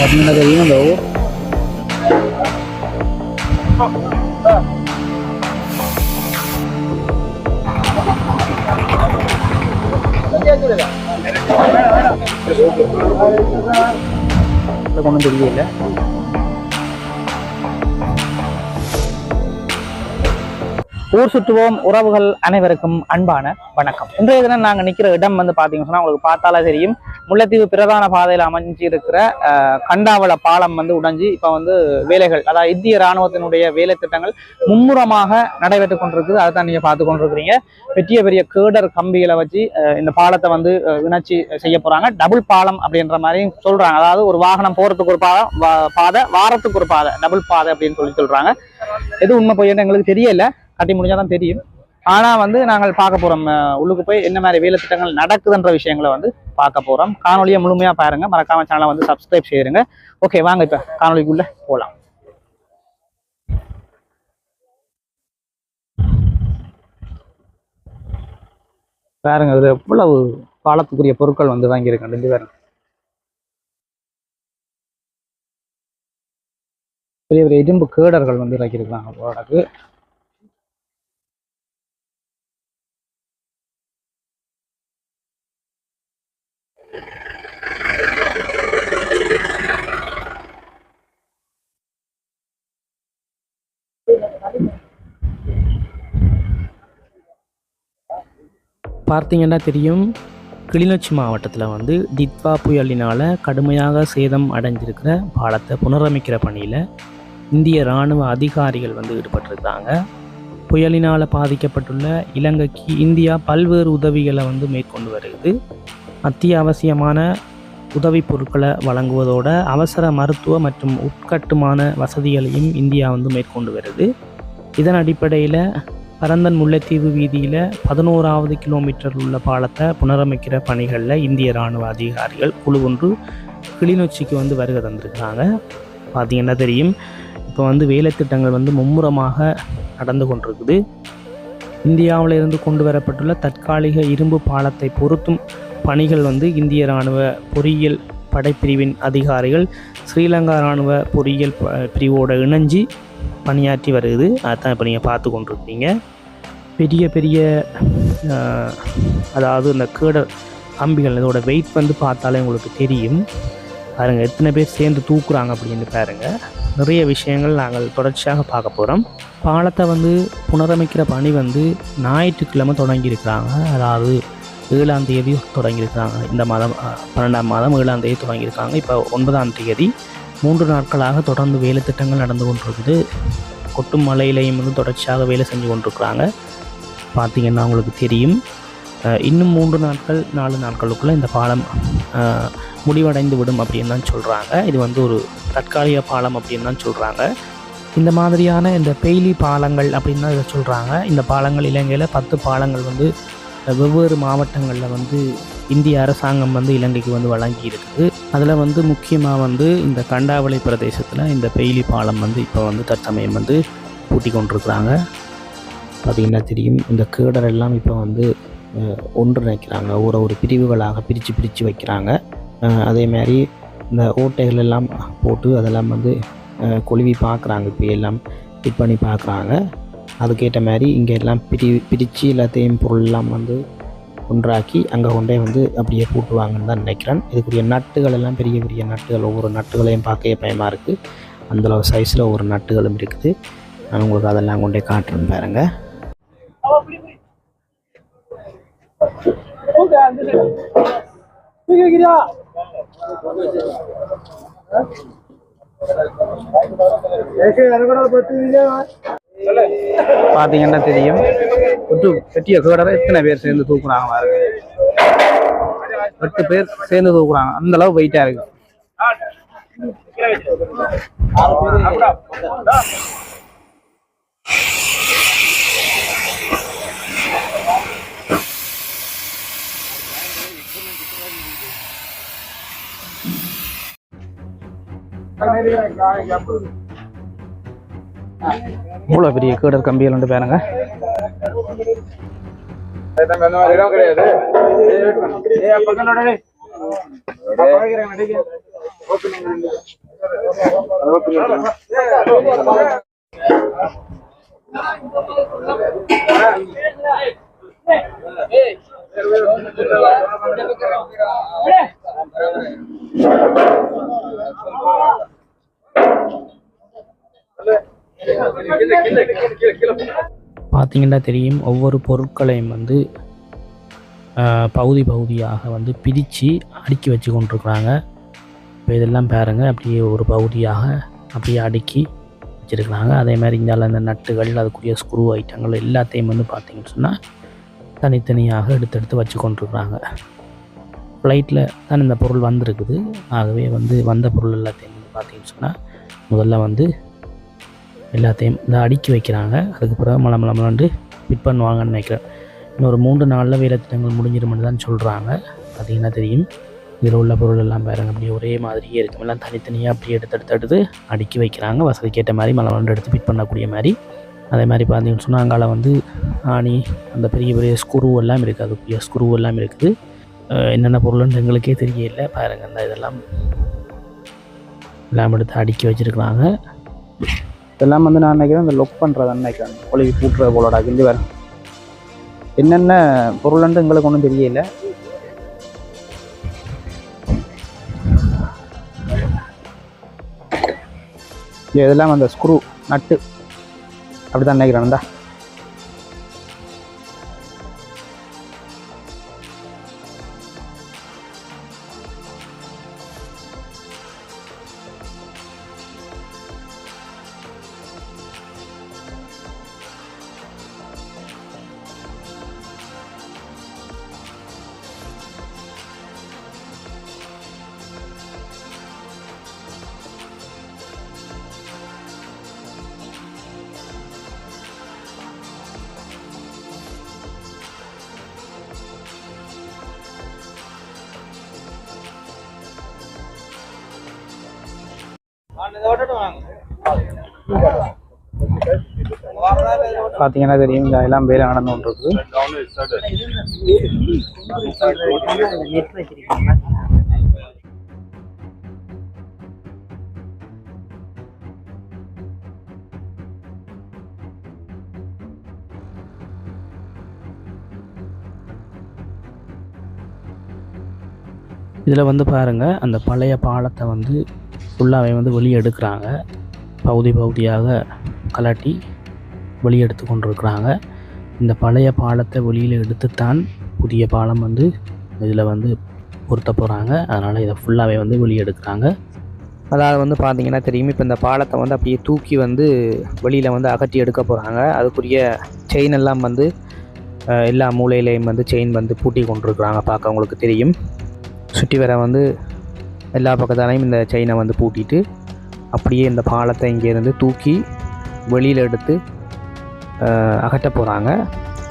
பார்த்தீங்கன்னா தெரியும் அந்த ஊர் கொண்டு தெரியல ஊர் சுற்றுவோம் உறவுகள் அனைவருக்கும் அன்பான வணக்கம். இன்றைய தினம் நாங்கள் நிற்கிற இடம் வந்து பார்த்தீங்கன்னு சொன்னால் உங்களுக்கு பார்த்தாலே தெரியும். முல்லைத்தீவு பிரதான பாதையில் அமைஞ்சு இருக்கிற கண்டாவள பாலம் வந்து உடைஞ்சு இப்போ வந்து வேலைகள் அதாவது இந்திய ராணுவத்தினுடைய வேலை திட்டங்கள் மும்முரமாக நடைபெற்று கொண்டிருக்குது. அதை தான் நீங்கள் பார்த்து கொண்டிருக்கிறீங்க. பெரிய பெரிய கேடர் கம்பிகளை வச்சு இந்த பாலத்தை வந்து வினச்சி செய்ய போகிறாங்க டபுள் பாலம் அப்படின்ற மாதிரி சொல்கிறாங்க அதாவது ஒரு வாகனம் போகிறதுக்கு ஒரு பாதை பாதை வாரத்துக்கு ஒரு பாதை டபுள் பாதை அப்படின்னு சொல்லி சொல்கிறாங்க எது உண்மை போய் எங்களுக்கு தெரியல. கட்டி முடிஞ்சாதான் தெரியும் ஆனா வந்து நாங்கள் பார்க்க போறோம் உள்ளுக்கு போய் என்ன மாதிரி வேலை திட்டங்கள் நடக்குதுன்ற விஷயங்களை வந்து பார்க்க போறோம். காணொலியை முழுமையா பாருங்க. மறக்காமல் சேனலை வந்து சப்ஸ்கிரைப் செய்யுங்க ஓகே வாங்க இப்ப காணொலிக்குள்ளே போலாம். பாருங்க இதுல எவ்வளவு பாலத்துக்குரிய பொருட்கள் வந்து வாங்கியிருக்கேன் ரெண்டு பேரும். பெரிய பெரிய இரும்பு கேடர்கள் வந்து இறக்கியிருக்காங்க போடக்கு பார்த்தீங்கன்னா தெரியும் கிளிநொச்சி மாவட்டத்தில் வந்து டித்வா புயலினால் கடுமையாக சேதம் அடைஞ்சிருக்கிற பாலத்தை புனரமைக்கிற பணியில் இந்திய இராணுவ அதிகாரிகள் வந்து ஈடுபட்டிருக்காங்க. புயலினால் பாதிக்கப்பட்டுள்ள இலங்கைக்கு இந்தியா பல்வேறு உதவிகளை வந்து மேற்கொண்டு வருகிறது. அத்தியாவசியமான உதவி பொருட்களை வழங்குவதோட அவசர மருத்துவ மற்றும் உட்கட்டுமான வசதிகளையும் இந்தியா வந்து மேற்கொண்டு வருது. இதன் அடிப்படையில் பரந்தன் முல்லைத்தீவு வீதியில் பதினோராவது கிலோமீட்டர் உள்ள பாலத்தை புனரமைக்கிற பணிகளில் இந்திய இராணுவ அதிகாரிகள் குழு ஒன்று கிளிநொச்சிக்கு வந்து வருகை தந்திருக்காங்க பார்த்தீங்கன்னா தெரியும். இப்போ வந்து வேலைத்திட்டங்கள் வந்து மும்முரமாக நடந்து கொண்டிருக்குது. இந்தியாவில் இருந்து கொண்டு வரப்பட்டுள்ள தற்காலிக இரும்பு பாலத்தை பொருத்தும் பணிகள் வந்து இந்திய இராணுவ பொறியியல் படைப்பிரிவின் அதிகாரிகள் ஸ்ரீலங்கா இராணுவ பொறியியல் ப- இணைஞ்சி இணைஞ்சு பணியாற்றி வருது. அதான் இப்போ நீங்கள் பார்த்து கொண்டிருக்கீங்க. பெரிய பெரிய அதாவது இந்த கேடர் கம்பிகள் இதோட வெயிட் வந்து பார்த்தாலே உங்களுக்கு தெரியும். பாருங்கள் எத்தனை பேர் சேர்ந்து தூக்குறாங்க அப்படின்னு பாருங்கள் நிறைய விஷயங்கள் நாங்கள் தொடர்ச்சியாக பார்க்க போகிறோம் பாலத்தை வந்து புனரமைக்கிற பணி வந்து ஞாயிற்றுக்கிழமை தொடங்கியிருக்கிறாங்க. அதாவது ஏழாம் தேதி தொடங்கியிருக்கிறாங்க. இந்த மாதம் பன்னெண்டாம் மாதம் ஏழாம் தேதி தொடங்கியிருக்காங்க. இப்போ ஒன்பதாம் தேதி. மூன்று நாட்களாக தொடர்ந்து வேலை திட்டங்கள் நடந்து கொண்டிருக்குது. கொட்டும் மலையிலையும் வந்து தொடர்ச்சியாக வேலை செஞ்சு கொண்டிருக்கிறாங்க. பார்த்தீங்கன்னா உங்களுக்கு தெரியும். இன்னும் மூன்று நாட்கள் நாலு நாட்களுக்குள்ளே இந்த பாலம் முடிவடைந்து விடும் அப்படின்னு தான் சொல்கிறாங்க இது வந்து ஒரு தற்காலிக பாலம் அப்படின்னு தான் சொல்கிறாங்க இந்த மாதிரியான இந்த பெய்லி பாலங்கள் அப்படின்னு தான் இதை சொல்கிறாங்க இந்த பாலங்கள் இலங்கையில் பத்து பாலங்கள் வந்து வெவ்வேறு மாவட்டங்களில் வந்து இந்திய அரசாங்கம் வந்து இலங்கைக்கு வந்து வழங்கி இருக்குது அதில் வந்து முக்கியமாக வந்து இந்த கண்டாவளை பிரதேசத்தில் இந்த பெயிலி பாலம் வந்து இப்போ வந்து தற்சமயம் வந்து பூட்டி கொண்டிருக்கிறாங்க. பார்த்திங்கன்னா தெரியும்? இந்த கேடர் எல்லாம் இப்போ வந்து ஒன்று ஒன்றிணைக்கிறாங்க ஒரு ஒரு பிரிவுகளாக பிரித்து பிரித்து வைக்கிறாங்க. அதே மாதிரி இந்த ஓட்டைகள் எல்லாம் போட்டு அதெல்லாம் வந்து கொழுவி பார்க்குறாங்க இப்போ எல்லாம் ஃபிட் பண்ணி பார்க்குறாங்க அதுக்கேற்ற மாதிரி இங்கே எல்லாம் பிரி பிரித்து எல்லாத்தையும் பொருள்லாம் வந்து ஒன்றாக்கி அங்கே கொண்டே வந்து அப்படியே கூட்டுவாங்கன்னு தான் நினைக்கிறேன். இதுக்குரிய நட்டுகள் எல்லாம் பெரிய பெரிய நட்டுகள் ஒவ்வொரு நட்டுகளையும் பார்க்கவே பயமாக இருக்குது அந்தளவு சைஸில் ஒவ்வொரு நட்டுகளும் இருக்குது. நான் உங்களுக்கு அதெல்லாம் கொண்டே காட்டுறேன் பாருங்க. பார்த்தீங்கன்னா தெரியும். ஒட்டு கேடரை எத்தனை பேர் சேர்ந்து தூக்குறாங்க பாருங்க. எட்டு பேர் சேர்ந்து தூக்குறாங்க. அந்த அளவு வெயிட்டா இருக்கு. இவ்வளோ பெரிய கேடர் கம்பிகள் வந்து பாருங்க. பார்த்தீங்கன்னா தெரியும் ஒவ்வொரு பொருட்களையும் வந்து பகுதி பகுதியாக வந்து பிரித்து அடுக்கி வச்சு கொண்டிருக்கிறாங்க. இப்போ இதெல்லாம் பாருங்கள் அப்படியே ஒரு பகுதியாக அப்படியே அடுக்கி வச்சுருக்கிறாங்க. அதே மாதிரி இந்தால இந்த நட்டுகள் அதுக்குரிய ஸ்க்ரூ ஐட்டங்கள் எல்லாத்தையும் வந்து பார்த்தீங்கன்னு சொன்னால் தனித்தனியாக எடுத்தெடுத்து வச்சு கொண்டிருக்கிறாங்க. ஃப்ளைட்டில் தான் இந்த பொருள் வந்திருக்குது. ஆகவே வந்து வந்த பொருள் எல்லாத்தையும் வந்து பார்த்தீங்கன்னு சொன்னால் முதல்ல வந்து எல்லாத்தையும் இந்த அடுக்கி வைக்கிறாங்க. அதுக்கு பிறகு மலம் மலமலண்டு ஃபிட் பண்ணுவாங்கன்னு நினைக்கிறேன். இன்னொரு மூன்று நாளில் வேலை திட்டங்கள் முடிஞ்சிருமென்னு தான் சொல்கிறாங்க பார்த்தீங்கன்னா தெரியும்? இதில் உள்ள பொருள் எல்லாம் பாருங்க. அப்படியே ஒரே மாதிரியே இருக்கும் எல்லாம் தனித்தனியாக அப்படியே எடுத்து எடுத்து எடுத்து அடுக்கி வைக்கிறாங்க. வசதிக்கேற்ற மாதிரி மலமலண்டு எடுத்து ஃபிட் பண்ணக்கூடிய மாதிரி. அதே மாதிரி பார்த்தீங்கன்னு சொன்னால் அங்கால வந்து ஆணி அந்த பெரிய பெரிய ஸ்க்ரூ எல்லாம் இருக்குது அதுக்குரிய ஸ்க்ரூ எல்லாம் இருக்குது. என்னென்ன பொருள்னு எங்களுக்கே தெரியல. பாருங்க அந்த இதெல்லாம். எல்லாம் எடுத்து அடுக்கி வச்சுருக்குறாங்க. இதெல்லாம் வந்து நான் நினைக்கிறேன் இந்த லொக் பண்ணுறது நினைக்கிறேன். ஒளிவி பூட்டுறது போலடா கிண்டி வேறு. என்னென்ன பொருள்ன்ட்டு எங்களுக்கு ஒன்றும் தெரியல. இதெல்லாம் அந்த ஸ்க்ரூ நட்டு. அப்படி தான் நினைக்கிறேன் பார்த்தீங்கன்னா தெரியும் இந்த எல்லாம் வேலை நடந்து கொண்டு இதில் வந்து பாருங்கள் அந்த பழைய பாலத்தை வந்து ஃபுல்லாகவே வந்து வெளியே எடுக்கிறாங்க. பகுதி பகுதியாக கலட்டி வெளியே எடுத்து கொண்டிருக்கிறாங்க. இந்த பழைய பாலத்தை வெளியில் எடுத்துத்தான் புதிய பாலம் வந்து இதில் வந்து பொருத்த போகிறாங்க அதனால் இதை ஃபுல்லாகவே வந்து வெளியே எடுக்கிறாங்க. அதாவது வந்து பார்த்தீங்கன்னா தெரியும் இப்போ இந்த பாலத்தை வந்து அப்படியே தூக்கி வந்து வெளியில் வந்து அகற்றி எடுக்க போகிறாங்க அதுக்குரிய செயின் எல்லாம் வந்து எல்லா மூலையிலையும் வந்து செயின் வந்து பூட்டி கொண்டிருக்கிறாங்க. பார்க்க உங்களுக்கு தெரியும். சுற்றி வர வந்து எல்லா பக்கத்தாலையும் இந்த செயினை வந்து பூட்டிட்டு அப்படியே இந்த பாலத்தை இங்கேருந்து தூக்கி வெளியில் எடுத்து அகட்ட போகிறாங்க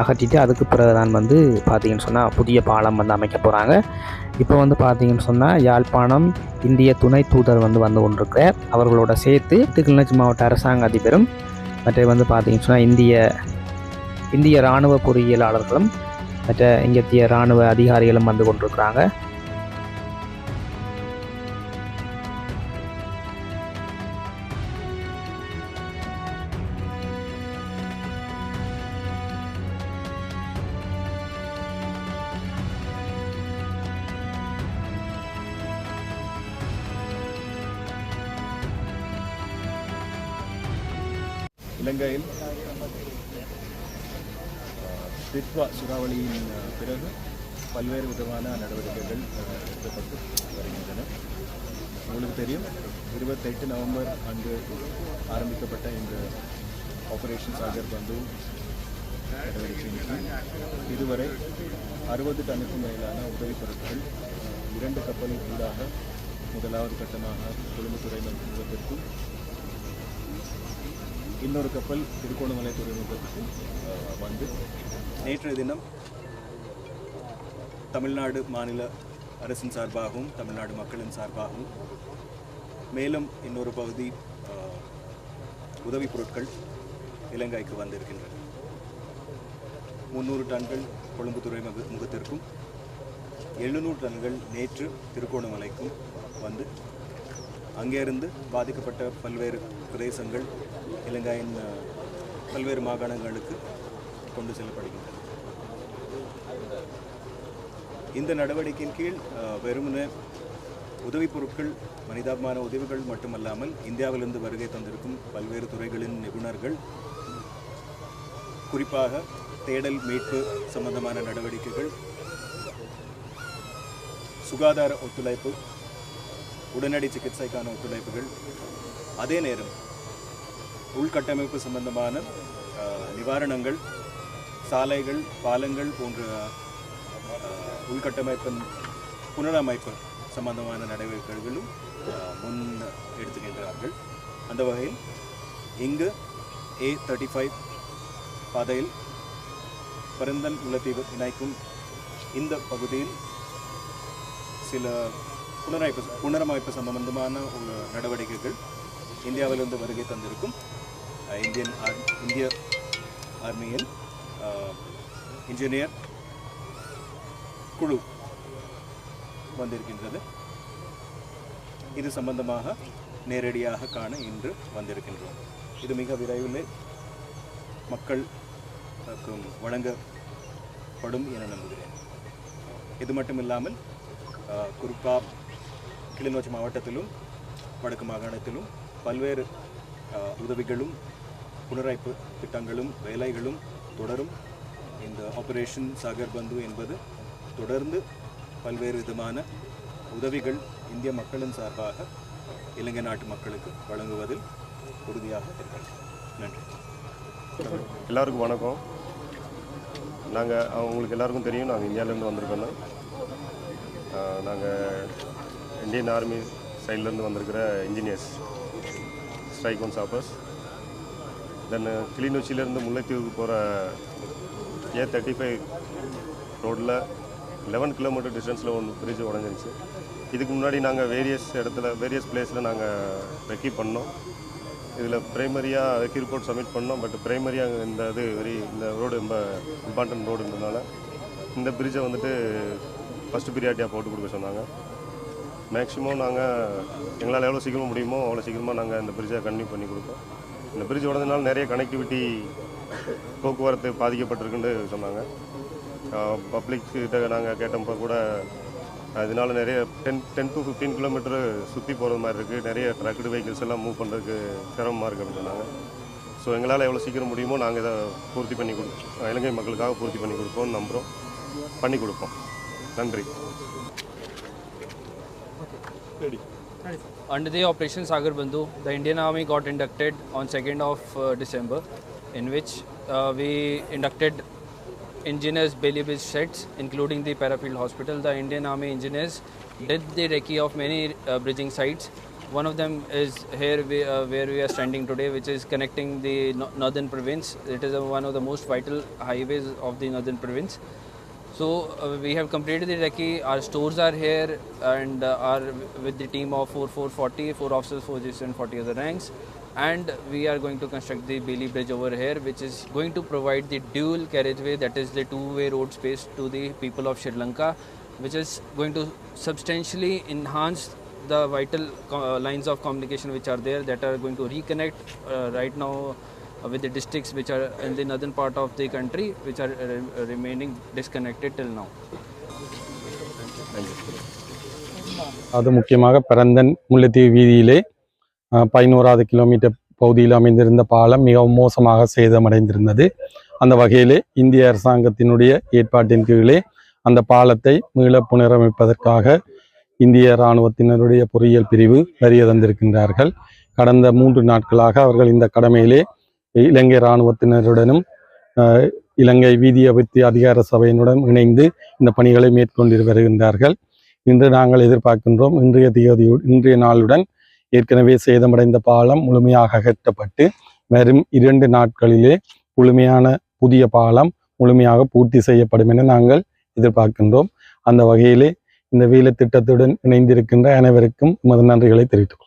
அகற்றிட்டு அதுக்கு பிறகு தான் வந்து பார்த்தீங்கன்னு சொன்னால் புதிய பாலம் வந்து அமைக்க போகிறாங்க இப்போ வந்து பார்த்தீங்கன்னு சொன்னால் யாழ்ப்பாணம் இந்திய துணை தூதர் வந்து வந்து கொண்டிருக்கிறார். அவர்களோட சேர்த்து திருநெல்வேலி மாவட்ட அரசாங்க அதிபரும் மற்ற வந்து பார்த்தீங்கன்னு சொன்னால் இந்திய இந்திய இராணுவ பொறியியலாளர்களும் மற்ற இங்கத்திய இராணுவ அதிகாரிகளும் வந்து கொண்டிருக்கிறாங்க. இலங்கையில் தித்வா சூறாவளியின் பிறகு பல்வேறு விதமான நடவடிக்கைகள் எடுக்கப்பட்டு வருகின்றன. உங்களுக்கு தெரியும் இருபத்தெட்டு நவம்பர் அன்று ஆரம்பிக்கப்பட்ட இந்த ஆபரேஷன் சாகர் பந்து நடவடிக்கையின் இதுவரை அறுபது டனுக்கும் மேலான உதவிப் பொருட்கள் இரண்டு கப்பலின் ஊடாக முதலாவது கட்டமாக கொழும்பு துறைமுகத்திற்கும் இன்னொரு கப்பல் திருகோணமலை துறைமுகத்துக்கு வந்து நேற்றைய தினம் தமிழ்நாடு மாநில அரசின் சார்பாகவும் தமிழ்நாடு மக்களின் சார்பாகவும் மேலும் இன்னொரு பகுதி உதவிப் பொருட்கள் இலங்கைக்கு வந்திருக்கின்றன. முந்நூறு டன்கள் கொழும்பு துறைமுக முகத்திற்கும் எழுநூறு டன்கள் நேற்று திருகோணமலைக்கும் வந்து அங்கேருந்து பாதிக்கப்பட்ட பல்வேறு பிரதேசங்கள் இலங்கையின் பல்வேறு மாகாணங்களுக்கு கொண்டு செல்லப்படுகின்றன. இந்த நடவடிக்கையின் கீழ் வெறுமனே உதவிப் பொருட்கள் மனிதாபிமான உதவிகள் மட்டுமல்லாமல் இந்தியாவிலிருந்து வருகை தந்திருக்கும் பல்வேறு துறைகளின் நிபுணர்கள் குறிப்பாக தேடல் மீட்பு சம்பந்தமான நடவடிக்கைகள் சுகாதார ஒத்துழைப்பு உடனடி சிகிச்சைக்கான ஒத்துழைப்புகள் அதே நேரம் உள்கட்டமைப்பு சம்பந்தமான நிவாரணங்கள் சாலைகள் பாலங்கள் போன்ற உள்கட்டமைப்பின் புனரமைப்பு சம்பந்தமான நடவடிக்கைகளும் முன் எடுத்துகின்றார்கள் அந்த வகையில் இங்கு ஏ தேர்ட்டி ஃபைவ் பாதையில் பரந்தன் முல்லைத்தீவு இணைக்கும் இந்த பகுதியில் சில புனரமைப்பு புனரமைப்பு சம்பந்தமான ஒரு நடவடிக்கைகள் இந்தியாவிலிருந்து வருகை தந்திருக்கும். இந்தியன் ஆர் இந்திய ஆர்மியில் இன்ஜினியர் குழு வந்திருக்கின்றது இது சம்பந்தமாக நேரடியாக காண இன்று வந்திருக்கின்றோம் இது மிக விரைவில் மக்கள் வழங்கப்படும் என நம்புகிறேன் இது மட்டும் இல்லாமல் அஹ், கிளிநொச்சி மாவட்டத்திலும் வடக்கு மாகாணத்திலும் பல்வேறு உதவிகளும் புனரமைப்பு திட்டங்களும் வேலைகளும் தொடரும். இந்த ஆபரேஷன் சாகர் பந்து என்பது தொடர்ந்து பல்வேறு விதமான உதவிகள் இந்திய மக்களின் சார்பாக இலங்கை நாட்டு மக்களுக்கு வழங்குவதில் உறுதியாக இருக்கிறேன் நன்றி. எல்லாருக்கும் வணக்கம். நாங்கள் அவங்களுக்கு எல்லாருக்கும் தெரியும் நாங்கள் இந்தியாவிலேருந்து வந்திருக்கோன்னு நாங்கள் இந்தியன் ஆர்மி சைட்லேருந்து வந்திருக்கிற engineers strike one sappers then கிளிநொச்சியிலேருந்து முல்லைத்தீவுக்கு போகிற ஏ தேர்ட்டி ஃபைவ் ரோட்டில் லெவன் கிலோமீட்டர் டிஸ்டன்ஸில் ஒன்று பிரிட்ஜ் உடஞ்சிருச்சு. இதுக்கு முன்னாடி நாங்கள் வேரியஸ் இடத்துல வேரியஸ் பிளேஸில் நாங்கள் ரெக்கி பண்ணோம். இதில் ப்ரைமரியாக ரெக்கி ரிப்போர்ட் சப்மிட் பண்ணோம். பட் ப்ரைமரியாக இந்த இது வெரி இந்த ரோடு ரொம்ப இம்பார்ட்டன்ட் ரோடுன்றதுனால இந்த பிரிட்ஜை வந்துட்டு ஃபஸ்ட்டு ப்ரியாரிட்டியாக போட்டு கொடுக்க சொன்னாங்க. மேக்ஸிமம் நாங்கள் எங்களால் எவ்வளோ சீக்கிரமாக முடியுமோ அவ்வளோ சீக்கிரமாக நாங்கள் இந்த பிரிட்ஜை கண்டினியூ பண்ணி கொடுப்போம். இந்த பிரிட்ஜ் உடனதுனால நிறைய கனெக்டிவிட்டி போக்குவரத்து பாதிக்கப்பட்டிருக்குன்னு சொன்னாங்க. பப்ளிக்கிட்ட நாங்கள் கேட்டப்போ கூட அதனால நிறைய ten ten to fifteen kilometre சுற்றி போகிறது மாதிரி இருக்குது நிறைய ட்ரக்டு வெஹிக்கிள்ஸ் எல்லாம் மூவ் பண்ணுறதுக்கு சிரமமாக இருக்குது அப்படின்னு சொன்னாங்க. ஸோ எங்களால் எவ்வளோ சீக்கிரம் முடியுமோ நாங்கள் இதை பூர்த்தி பண்ணி கொடுப்போம் இலங்கை மக்களுக்காக பூர்த்தி பண்ணி கொடுப்போம்னு நம்புகிறோம் பண்ணி கொடுப்போம். நன்றி. Under the Operation Sagar Bandhu, the Indian Army got inducted on 2nd of uh, December, in which uh, we inducted engineers Bailey sets, including the Parafield Hospital. The Indian Army engineers did the recce of many uh, bridging sites. One of them is here we, uh, where we are standing today, which is connecting the no- northern province. It is one of the most vital highways of the northern province. So uh, we have completed the recce. Our stores are here and uh, are with the team of 4 440, 4 officers, 4 Gs and 40 other ranks. And we are going to construct the Bailey Bridge over here, which is going to provide the dual carriageway, that is the two-way road space to the people of Sri Lanka, which is going to substantially enhance the vital uh, lines of communication which are there that are going to reconnect uh, right now Uh, with the districts which are in the northern part of the country which are uh, re- remaining disconnected till now. அது முக்கியமாக பிறந்தன் முல்லைத்தீவு வீதியிலே அஹ், பதினோராவது kilometre பகுதியில் அமைந்திருந்த பாலம் மிகவும் மோசமாக சேதமடைந்திருந்தது அந்த வகையிலே இந்திய அரசாங்கத்தினுடைய ஏற்பாட்டின் கீழே அந்த பாலத்தை மீள புனரமைப்பதற்காக இந்திய இராணுவத்தினருடைய பொறியியல் பிரிவு வரிய தந்திருக்கின்றார்கள் கடந்த மூன்று நாட்களாக அவர்கள் இந்த கடமையிலே இலங்கை இராணுவத்தினருடனும் இலங்கை வீதி அபிவிருத்தி அதிகார சபையினுடன் இணைந்து இந்த பணிகளை மேற்கொண்டு வருகின்றார்கள். இன்று நாங்கள் எதிர்பார்க்கின்றோம் இன்றைய தேதியு இன்றைய நாளுடன் ஏற்கனவே சேதமடைந்த பாலம் முழுமையாக அகற்றப்பட்டு வரும் இரண்டு நாட்களிலே முழுமையான புதிய பாலம் முழுமையாக பூர்த்தி செய்யப்படும் என நாங்கள் எதிர்பார்க்கின்றோம். அந்த வகையிலே இந்த வேலை திட்டத்துடன் இணைந்திருக்கின்ற அனைவருக்கும் எமது நன்றிகளை தெரிவித்துக்